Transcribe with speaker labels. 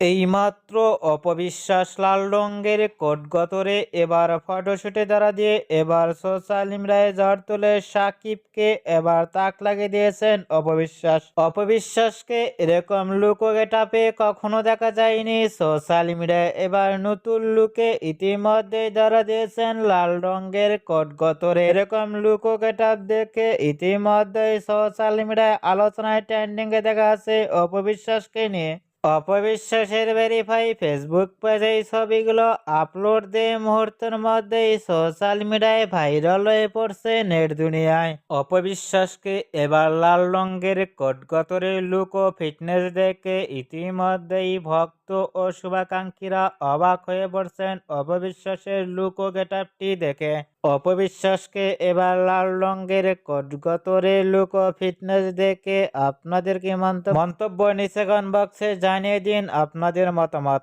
Speaker 1: এইমাত্র অপবিশ্বাস লাল রঙের কোট গতরে এবার ফটোশুটে দ্বারা দিয়ে এবার সোশ্যাল মিডিয়ায় ঝড় তুলে সাকিবকে এবার তাক লাগিয়ে দিয়েছেন অপবিশ্বাস। অপবিশ্বাসকে এরকম লুক গেটাপে কখনো দেখা যায়নি। সোশ্যাল মিডিয়ায় এবার নতুন লুকে ইতিমধ্যে ধরা দিয়েছেন লাল রঙের কোট গতরে। এরকম লুক গেটাপ দেখে ইতিমধ্যেই সোশ্যাল মিডিয়ায় আলোচনায় ট্রেন্ডিংয়ে দেখা আছে অপবিশ্বাসকে নিয়ে। অপবিশ্বাসের ভেরিফাই ফেসবুক পেজে এই ছবিগুলো আপলোড দিয়ে মুহূর্তের মধ্যেই সোশ্যাল মিডিয়ায় ভাইরাল হয়ে পড়ছে নেট দুনিয়ায়। অপবিশ্বাসকে এবার লাল রঙের কোটগতরে লুক ও ফিটনেস দেখে ইতিমধ্যেই ভক্ত ও শুভাকাঙ্ক্ষীরা অবাক হয়ে পড়ছেন অপবিশ্বাসের লুকো গেটআপটি দেখে। অপবিশ্বাসকে এবার লাল রঙের কটগতরে লুকো ফিটনেস দেখে আপনাদের কি মন্তব্য নিচে বক্সে জানিয়ে দিন আপনাদের মতামত।